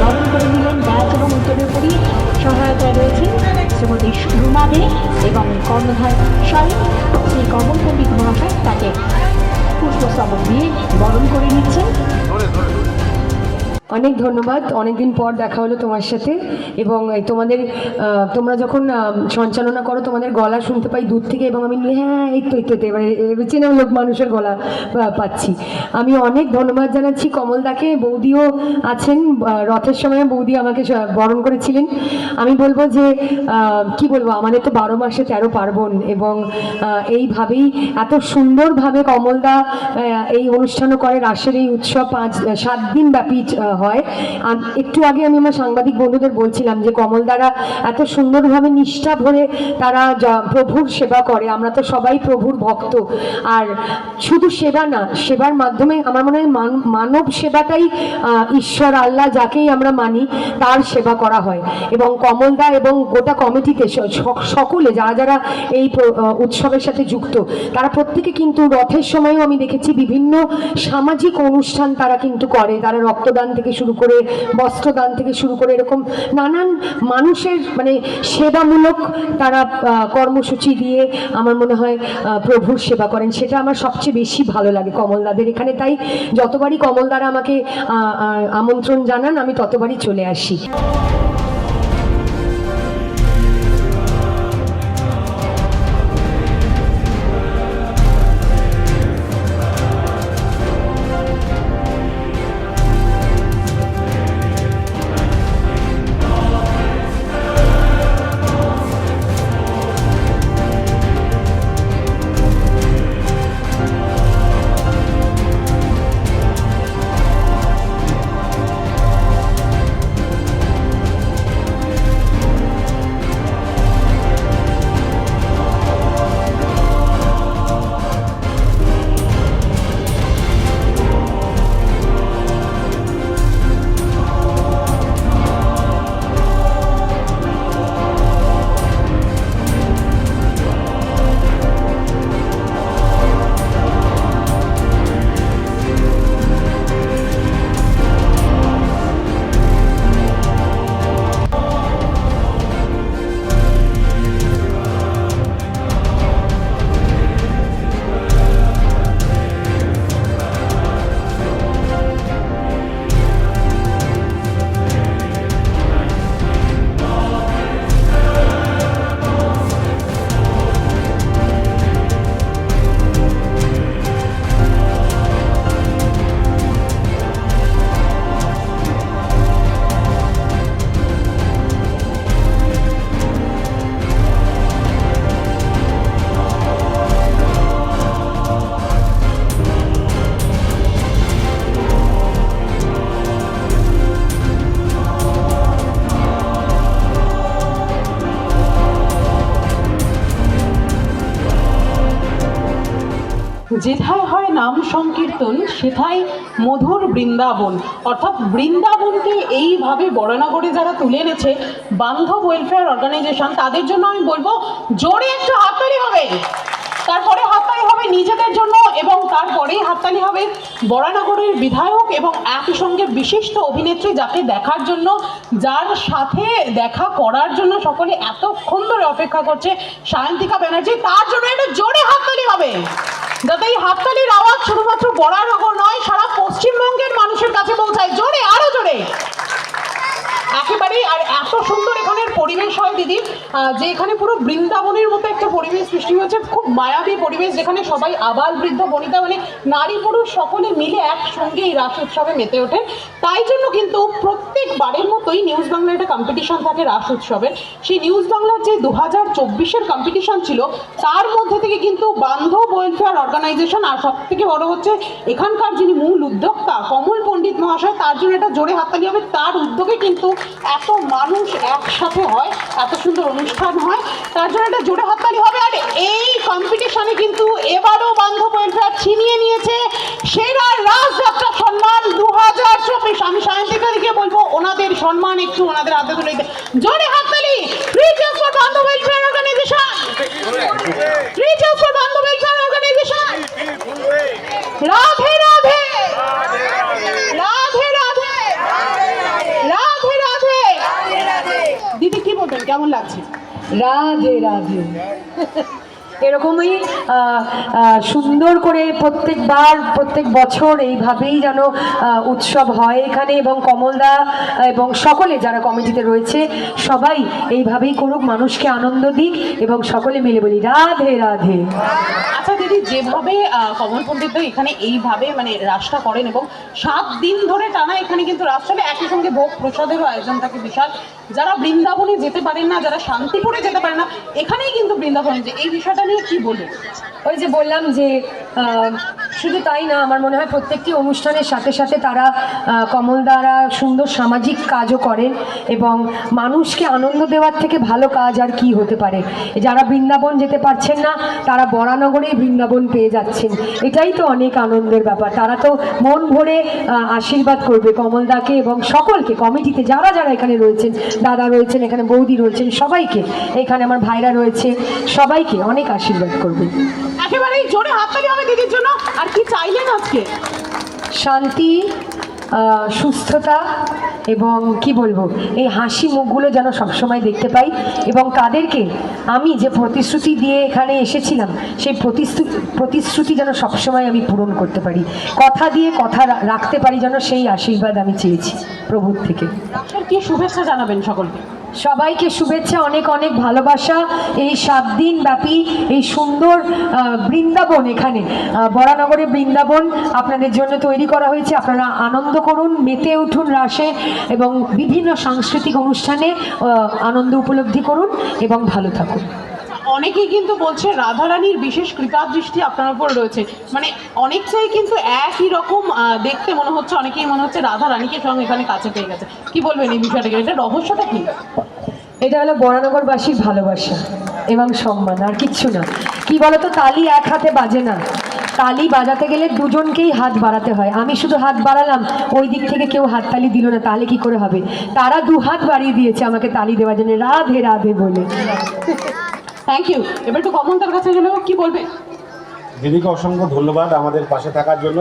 বরণ করে নিলেন ব্যাচ এবং উত্তরোপরি সহায়তায় রয়েছে শ্রীমতী রুমা দে এবং কর্ণধার স্বয়ং শ্রী কমল পণ্ডিত মহাশয় তাকে পুষ্পস্তবক দিয়ে বরণ করে নিচ্ছেন। অনেক ধন্যবাদ। অনেকদিন পর দেখা হলো তোমার সাথে এবং তোমাদের তোমরা যখন সঞ্চালনা করো, তোমাদের গলা শুনতে পাই দূর থেকে এবং আমি হ্যাঁ এই তো এবারে চেনা লোক মানুষের গলা পাচ্ছি। আমি অনেক ধন্যবাদ জানাচ্ছি কমলদাকে বৌদিও আছেন রথের সময় বৌদি আমাকে বরণ করেছিলেন। আমি বলব যে কি বলব, আমাদের তো বারো মাসে তেরো পার্বণ এবং এইভাবেই এত সুন্দরভাবে কমলদা এই অনুষ্ঠানও করে, রাসের এই উৎসব পাঁচ, সাত দিন ব্যাপী হয়। আর একটু আগে আমি আমার সাংবাদিক বন্ধুদের বলছিলাম যে কমলদারা এত সুন্দরভাবে নিষ্ঠা ভরে তারা প্রভুর সেবা করে, আমরা তো সবাই প্রভুর ভক্ত। আর শুধু সেবা না, সেবার মাধ্যমে আমার মনে হয় মান- মানব সেবাটাই ঈশ্বর আল্লাহ যাকেই আমরা মানি, তার সেবা করা হয়। এবং কমলদা এবং গোটা কমিটিতে সকলে যারা যারা এই উৎসবের সাথে যুক্ত, তারা প্রত্যেকে কিন্তু রথের সময়ও আমি দেখেছি বিভিন্ন সামাজিক অনুষ্ঠান তারা কিন্তু করে। তারা রক্তদান থেকে শুরু করে, বস্ত্রদান থেকে শুরু করে এরকম নানান মানুষের মানে সেবামূলক তারা কর্মসূচি দিয়ে আমার মনে হয় প্রভুর সেবা করেন। সেটা আমার সবচেয়ে বেশি ভালো লাগে কমলদাদের এখানে। তাই যতবারই কমলদারা আমাকে আমন্ত্রণ জানান, আমি ততবারই চলে আসি। সেথায় মধুর বৃন্দাবন। অর্থাৎ বৃন্দাবনকে এইভাবে বরানগরে যারা তুলে এনেছে, বান্ধব ওয়েলফেয়ার অর্গানাইজেশন তাদের জন্য আমি বলব, জোরে একটু হাততালি হবে। তারপরে হাততালি হবে নিজেদের জন্য এবং তারপরেই হাততালি হবে বরানগরের বিধায়ক এবং একই সঙ্গে বিশিষ্ট অভিনেত্রী যাকে দেখার জন্য, যার সাথে দেখা করার জন্য সকলে এতক্ষণ ধরে অপেক্ষা করছে সায়ন্তিকা ব্যানার্জি। তার জন্য একটু জোরে হাততালি হবে। যাতে এই হাততালির আওয়াজ শুধুমাত্র বরানগর নয়, সারা পশ্চিমবঙ্গের মানুষের কাছে পৌঁছায়। জোরে, আরও জোরে। একেবারেই আর এত সুন্দর এখানের পরিবেশ হয় দিদি যে এখানে পুরো বৃন্দাবনের মতো একটা পরিবেশ সৃষ্টি হয়েছে, খুব মায়াবী পরিবেশ, যেখানে সবাই আবাল বৃদ্ধ, বনিতা মানে নারী পুরুষ সকলে মিলে একসঙ্গে এই রাস উৎসবে মেতে ওঠেন তাই জন্য কিন্তু প্রত্যেকবারের মতোই নিউজ বাংলার একটা কম্পিটিশন থাকে রাস উৎসবের সেই নিউজ বাংলার যে দু হাজার চব্বিশের কম্পিটিশন ছিল, তার মধ্যে থেকে কিন্তু বান্ধব ওয়েলফেয়ার অর্গানাইজেশন আর সব থেকে বড় হচ্ছে এখানকার যিনি মূল উদ্যোক্তা, কমল পণ্ডিত মহাশয়, তার জন্য একটা জোরে হাততালি হবে, তার উদ্যোগে কিন্তু এত মানুষ একসাথে হয়, এত সুন্দর অনুষ্ঠান হয়, তার জন্য একটা জোরে হাততালি হবে। আর এই কম্পিটিশনে কিন্তু এবারও বান্ধব ওয়েলফেয়ার ছিনিয়ে নিয়েছে সেরা রাজযাত্রা সম্মান দু হাজার চব্বিশ। আমি সায়ন্তিকাদিকে বলব, ওনাদের সম্মান একটু ওনাদের হাতে তুলে জোরে হাততালি recharge for Bandhab welfare organization recharge for Bandhab welfare organization Radhe Radhe Radhe কেমন লাগছে রাধে রাধে এরকমই সুন্দর করে প্রত্যেকবার, প্রত্যেক বছর এইভাবেই যেন উৎসব হয় এখানে এবং কমলদা এবং সকলে যারা কমিটিতে রয়েছে, সবাই এইভাবেই করুক, মানুষকে আনন্দ দিক এবং সকলে মিলে বলি, রাধে রাধে। আচ্ছা দিদি, যেভাবে কমল পণ্ডিত এখানে এইভাবে মানে রাসটা করেন এবং সাত দিন ধরে টানা এখানে কিন্তু রাস একই সঙ্গে ভোগ প্রসাদেরও আয়োজন থাকে বিশাল। যারা বৃন্দাবনে যেতে পারেন না, যারা শান্তিপুরে যেতে পারেন না, এখানেই কিন্তু বৃন্দাবনে যে, এই বিষয়টা নিয়ে কি বলব ওই যে বললাম যে শুধু তাই না, আমার মনে হয় প্রত্যেকটি অনুষ্ঠানের সাথে সাথে তারা কমল দ্বারা সুন্দর সামাজিক কাজও করেন এবং মানুষকে আনন্দ দেওয়ার থেকে ভালো কাজ আর কি হতে পারে। যারা বৃন্দাবন যেতে পারছেন না, তারা বরানগরেই বৃন্দাবন পেয়ে যাচ্ছেন। এটাই তো অনেক আনন্দের ব্যাপার। তারা তো মন ভরে আশীর্বাদ করবে কমলদাকে এবং সকলকে, কমিটিতে যারা যারা এখানে রয়েছেন, দাদা রয়েছেন, এখানে বৌদি রয়েছেন, সবাইকে, এখানে আমার ভাইরা রয়েছে, সবাইকে অনেক আশীর্বাদ করবে। একেবারেই জোরে হাততালি হবে দিদির জন্য। আর কি চাইলেন আজকে? শান্তি সুস্থতা এবং কি বলব এই হাসি মুখগুলো যেন সবসময় দেখতে পাই এবং তাদেরকে আমি যে প্রতিশ্রুতি দিয়ে এখানে এসেছিলাম সেই প্রতিশ্রুতি প্রতিশ্রুতি যেন সবসময় আমি পূরণ করতে পারি। কথা দিয়ে কথা রাখতে পারি যেন সেই আশীর্বাদ আমি চেয়েছি প্রভুর থেকে। কি শুভেচ্ছা জানাবেন সকলকে? সবাইকে শুভেচ্ছা, অনেক অনেক ভালোবাসা এই সাত দিন ব্যাপী এই সুন্দর বৃন্দাবন এখানে। বরানগরে বৃন্দাবন আপনাদের জন্য তৈরি করা হয়েছে। আপনারা আনন্দ করুন, মেতে উঠুন রাসে এবং বিভিন্ন সাংস্কৃতিক অনুষ্ঠানে আনন্দ উপলব্ধি করুন এবং ভালো থাকুন। অনেকেই কিন্তু বলছে রাধারানীর বিশেষ কৃপা দৃষ্টি আপনার উপর রয়েছে। মানে অনেকটাই কিন্তু একই রকম দেখতে মনে হচ্ছে, অনেকেই মনে হচ্ছে রাধা রানীকে সঙ্গে এখানে কাছে পেয়ে গেছে। কি বলবেন এই বিষয়টাকে এটা রহস্যটা কি? এটা হলো বরানগরবাসীর ভালোবাসা এবং সম্মান, আর কিচ্ছু না। কি বলতো, তালি এক হাতে বাজে না। তালি বাজাতে গেলে দুজনকেই হাত বাড়াতে হয়। আমি শুধু হাত বাড়ালাম, ওই দিক থেকে কেউ হাত তালি দিল না, তাহলে কি করে হবে? তারা দু হাত বাড়িয়ে দিয়েছে আমাকে তালি দেওয়ার জন্য। রাধে রাধে বলে। থ্যাংক ইউ এবার একটু কমলদার কাছে গেলেও কি বলবে? দিদিকে অসংখ্য ধন্যবাদ আমাদের পাশে থাকার জন্য।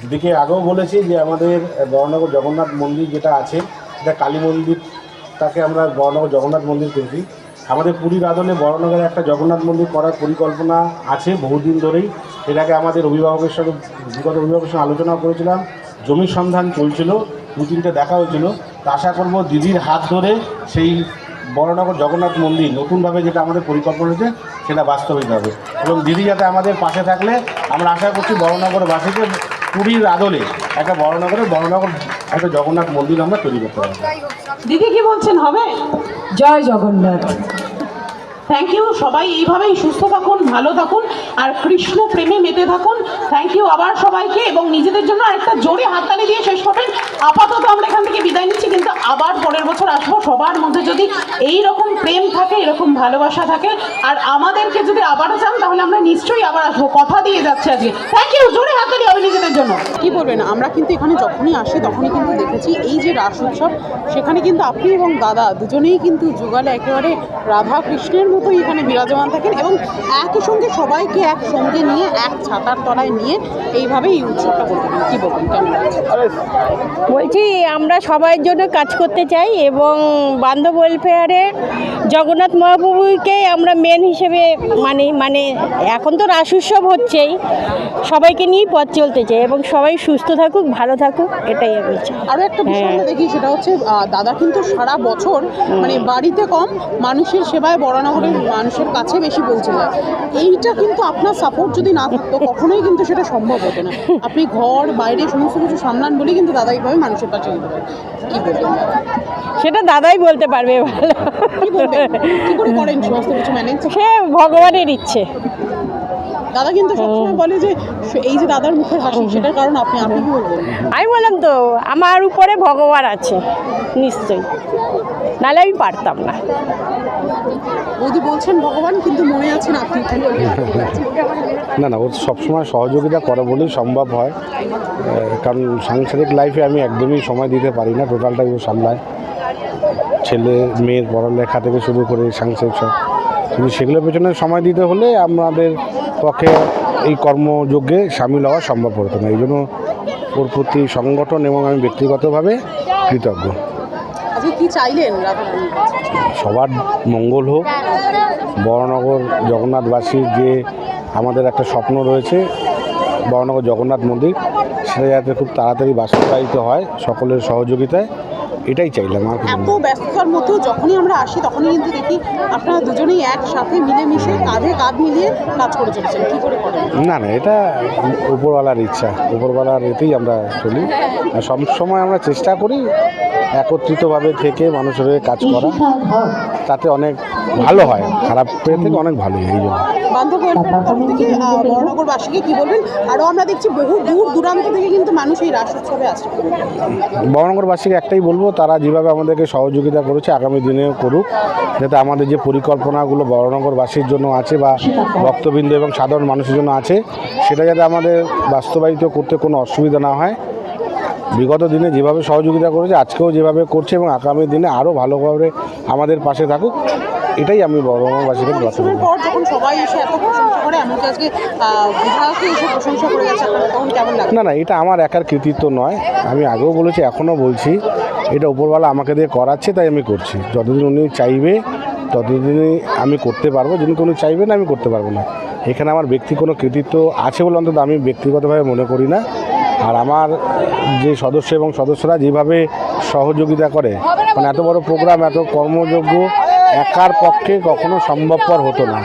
দিদিকে আগেও বলেছি যে আমাদের বড়নগর জগন্নাথ মন্দির যেটা আছে, এটা কালী মন্দির তাকে আমরা বড়নগর জগন্নাথ মন্দির করেছি। আমাদের পুরীর আদলে বড়নগরে একটা জগন্নাথ মন্দির করার পরিকল্পনা আছে বহুদিন ধরেই। এটাকে আমাদের অভিভাবকের সঙ্গে বিগত অভিভাবকের সঙ্গে আলোচনা করেছিলাম। জমির সন্ধান চলছিল দু তিনটে দেখা হয়েছিল। আশা করব দিদির হাত ধরে সেই বড়নগর জগন্নাথ মন্দির নতুনভাবে যেটা আমাদের পরিকল্পনা হয়েছে, সেটা বাস্তবিত হবে। এবং দিদি যাতে আমাদের পাশে থাকলে, আমরা আশা করছি বড়নগরবাসীকে পুরীর আদলে একটা বড়নগরে, বড়নগর একটা জগন্নাথ মন্দির আমরা তৈরি করতে পারি দিদি কি বলছেন, হবে? জয় জগন্নাথ। থ্যাংক ইউ সবাই এইভাবেই সুস্থ থাকুন, ভালো থাকুন, আর কৃষ্ণ প্রেমে মেতে থাকুন। থ্যাংক ইউ আবার সবাইকে, এবং নিজেদের জন্য আরেকটা জোরে হাততালি দিয়ে শেষ করবেন। আপাতত আমরা এখান থেকে বিদায় নিচ্ছি, কিন্তু আবার পরের বছর আসব। সবার মধ্যে যদি এই রকম প্রেম থাকে, এরকম ভালোবাসা থাকে, আর আমাদেরকে যদি আবারও চান, তাহলে আমরা নিশ্চয়ই আবার আসব। কথা দিয়ে যাচ্ছে আজকে। থ্যাংক ইউ জোরে হাততালি হবে নিজেদের জন্য। কি বলবেন? আমরা কিন্তু এখানে যখনই আসি, তখনই কিন্তু দেখেছি এই যে রাস উৎসব, সেখানে কিন্তু আপনি এবং দাদা দুজনেই কিন্তু যুগালে একেবারে রাধা কৃষ্ণের মতোই এখানে বিরাজমান থাকেন এবং একই সঙ্গে সবাইকে একসঙ্গে নিয়ে এক ছাতার তলায় নিয়ে এইভাবে এই উৎসবটা করতে কি বলবেন? কেমন বলছি আমরা সবাইয়ের জন্য কাজ করতে চাই এবং বান্ধব ওয়েলফেয়ারে জগন্নাথ মহাপ্রভুকে আমরা মেন হিসেবে মানে মানে এখন তো রাস উৎসব হচ্ছেই সবাইকে নিয়েই পথ চলতে চাই এবং সবাই সুস্থ থাকুক ভালো থাকুক এটাই আমি চাই। আরও একটা বিষয় হ্যাঁ। আমরা দেখি সেটা হচ্ছে দাদা কিন্তু সারা বছর মানে বাড়িতে কম মানুষের সেবায় বরানগরের মানুষের কাছে বেশি পৌঁছে যায়। এইটা কিন্তু আপনার সাপোর্ট যদি না থাকতো কখনোই কিন্তু সেটা সম্ভব হতো না। আপনি ঘর বাইরে সমস্ত কিছু সামলান বলেই কিন্তু দাদা এইভাবে মানুষের কাছে যেতে পারে। কি বলবেন? সেটা দাদাই বলতে পারবে ভালো। কি বলবেন? কি করে করেন সমস্ত কিছু ম্যানেজ সে ভগবানের ইচ্ছে। দাদা কিন্তু সবসময় বলে যে এই যে দাদার মুখের হাসি সেটার কারণ আপনি আপনি কি বলবেন? আমি বললাম তো আমার উপরে ভগবান আছে নিশ্চয়ই। নাহলে আমি পারতাম না। বৌদি বলছেন ভগবান কিন্তু মনে আছেন আপনি না না ও সবসময় সহযোগিতা করে বলেই সম্ভব হয়। কারণ সাংসারিক লাইফে আমি একদমই সময় দিতে পারি না টোটালটাই ও সামলায়। ছেলে মেয়ের পড়ালেখা থেকে শুরু করে সাংসারিক সব। কিন্তু সেগুলোর পেছনে সময় দিতে হলে আমাদের পক্ষে এই কর্মযজ্ঞে সামিল হওয়া সম্ভব হতো না। এই জন্য ওর প্রতি সংগঠন এবং আমি ব্যক্তিগতভাবে কৃতজ্ঞ? সবার মঙ্গল হোক। বড়নগর জগন্নাথবাসীর যে আমাদের একটা স্বপ্ন রয়েছে বড়নগর জগন্নাথ মন্দির সেটা যাতে খুব তাড়াতাড়ি বাস্তবায়িত হয় সকলের সহযোগিতায়। এটাই চাইলাম আর এত ব্যস্ততার মধ্যেও যখনই আমরা আসি তখনই কিন্তু দেখি আপনারা দুজনেই একসাথে মিলেমিশে কাঁধে কাঁধ মিলিয়ে কাজ করে চলেছেন। কী করে করেন? না না এটা উপরওয়ালার ইচ্ছা। উপরওয়ালার এতেই আমরা চলি। আর সব সময় আমরা চেষ্টা করি একত্রিতভাবে থেকে মানুষের হয়ে কাজ করা তাতে অনেক ভালো হয়। খারাপ পেয়ে থেকে অনেক ভালোই এই জন্য। বান্ধব ওয়েলফেয়ারের তরফ থেকে আহ, বড়নগরবাসীকে কি বলবেন? আরও আমরা দেখছি বহু দূর দূরান্ত থেকে কিন্তু মানুষ এই রাস উৎসবে আসছে। বহনগরবাসীকে একটাই বলব তারা যেভাবে আমাদেরকে সহযোগিতা করেছে আগামী দিনেও করুক যাতে আমাদের যে পরিকল্পনাগুলো বহনগরবাসীর জন্য আছে বা ভক্তবৃন্দ এবং সাধারণ মানুষের জন্য আছে সেটা যাতে আমাদের বাস্তবায়িত করতে কোনো অসুবিধা না হয়। বিগত দিনে যেভাবে সহযোগিতা করেছে আজকেও যেভাবে করছে এবং আগামী দিনে আরও ভালোভাবে আমাদের পাশে থাকুক এটাই আমি লাগে? না না এটা আমার একার কৃতিত্ব নয় আমি আগেও বলেছি এখনও বলছি এটা উপরওয়ালা আমাকে দিয়ে করাচ্ছে তাই আমি করছি। যতদিন উনি চাইবে ততদিনই আমি করতে পারব যদি কোনো চাইবে না আমি করতে পারব না। এখানে আমার ব্যক্তি কোনো কৃতিত্ব আছে বলে অন্তত আমি ব্যক্তিগতভাবে মনে করি না। আর আমার যে সদস্য এবং সদস্যরা যেভাবে সহযোগিতা করে মানে এত বড় প্রোগ্রাম এত কর্মযোগ্য, একার পক্ষে কখনো সম্ভবপর হতো না।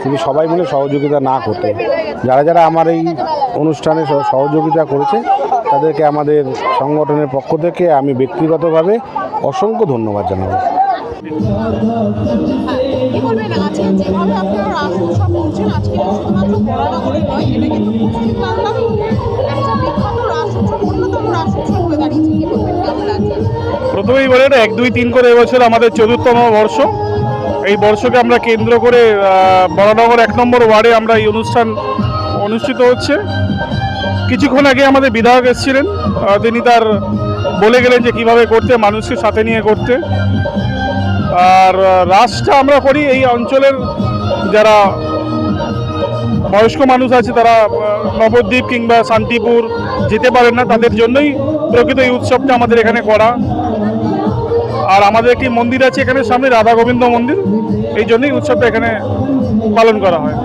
কিন্তু সবাই মিলে সহযোগিতা না করতে। যারা যারা আমার এই অনুষ্ঠানে সহযোগিতা করেছে, তাদেরকে আমাদের সংগঠনের পক্ষ থেকে আমি ব্যক্তিগতভাবে অসংখ্য ধন্যবাদ জানাব। বলবেন আজকে প্রথমেই বলে এক, দুই, তিন করে এবছর আমাদের চতুর্থম বর্ষ। এই বর্ষকে আমরা কেন্দ্র করে বড়নগর এক নম্বর ওয়ার্ডে আমরা এই অনুষ্ঠান অনুষ্ঠিত হচ্ছে। কিছুক্ষণ আগে আমাদের বিধায়ক এসেছিলেন তিনি তার বলে গেলেন যে কীভাবে করতে, মানুষকে সাথে নিয়ে করতে। আর রাসটা আমরা করি এই অঞ্চলের যারা বয়স্ক মানুষ আছে, তারা নবদ্বীপ কিংবা শান্তিপুর যেতে পারেন না তাদের জন্যই প্রকৃত এই উৎসবটা আমাদের এখানে করা। আর আমাদের একটি মন্দির আছে এখানে সামনে রাধা গোবিন্দ মন্দির। এই জন্যই উৎসবটা এখানে পালন করা হয়।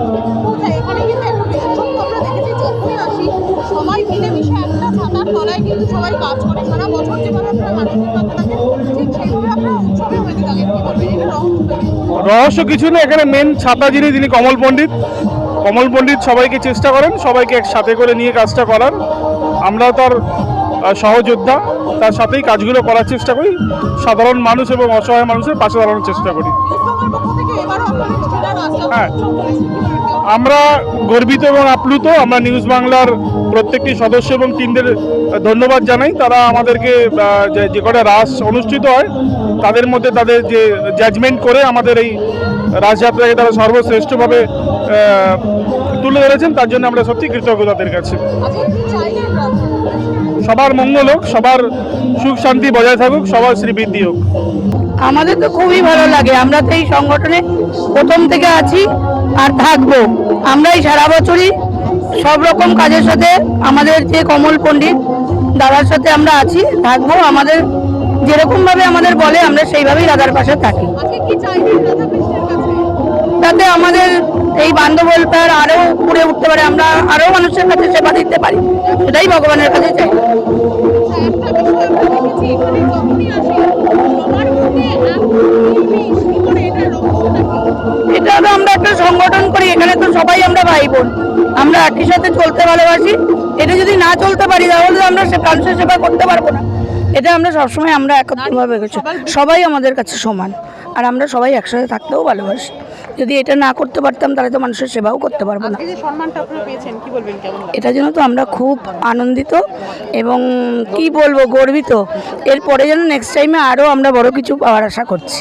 রহস্য রহস্য কিছু না এখানে মেন ছাতা যিনি তিনি কমল পণ্ডিত। কমল পণ্ডিত সবাইকে চেষ্টা করেন সবাইকে একসাথে করে নিয়ে কাজটা করার। আমরাও তার সহযোদ্ধা, তার সাথেই কাজগুলো করার চেষ্টা করি। সাধারণ মানুষ এবং অসহায় মানুষের পাশে দাঁড়ানোর চেষ্টা করি। হ্যাঁ। আমরা গর্বিত এবং আপ্লুত, আমরা নিউজ বাংলার প্রত্যেকটি সদস্য এবং টিমদের ধন্যবাদ জানাই। তারা আমাদেরকে যে- কটা রাস অনুষ্ঠিত হয়, তাদের মধ্যে তাদের যে জাজমেন্ট করে আমাদের এই রাসযাত্রাকে তারা সর্বশ্রেষ্ঠভাবে তুলে ধরেছেন, তার জন্য আমরা সত্যি কৃতজ্ঞ তাদের কাছে সবার মঙ্গল হোক সবার সুখ শান্তি বজায় থাকুক সবার শ্রীবৃদ্ধি হোক। আমাদের তো খুবই ভালো লাগে। আমরা তো এই সংগঠনে প্রথম থেকে আছি আর থাকব। আমরাই সারা বছরই সব রকম কাজের সাথে আমাদের যে কমল পণ্ডিত দাদার সাথে আমরা আছি থাকব। আমাদের যেরকম ভাবে আমাদের বলে আমরা সেইভাবেই দাদার পাশে থাকি। যাতে আমাদের এই বান্ধব ওয়েলফেয়ার আরও উপরে উঠতে পারে, আমরা আরও মানুষের কাছে সেবা দিতে পারি। সেটাই ভগবানের কাছে চাই। এটা তো আমরা একটা সংগঠন করি, এখানে তো সবাই আমরা ভাই বোন আমরা একই সাথে চলতে ভালোবাসি। এটা যদি না চলতে পারি, তাহলে আমরা সে মানুষের সেবা করতে পারব না। এটা আমরা সবসময় আমরা একত্রভাবে করছি। সবাই আমাদের কাছে সমান। আর আমরা সবাই একসাথে থাকতেও ভালোবাসি। যদি এটা না করতে পারতাম তাহলে তো মানুষের সেবাও করতে পারব না। এটা এটার জন্য তো আমরা খুব আনন্দিত এবং কি বলব গর্বিত। এরপরে যেন নেক্সট টাইমে আরও আমরা বড় কিছু পাওয়ার আশা করছি।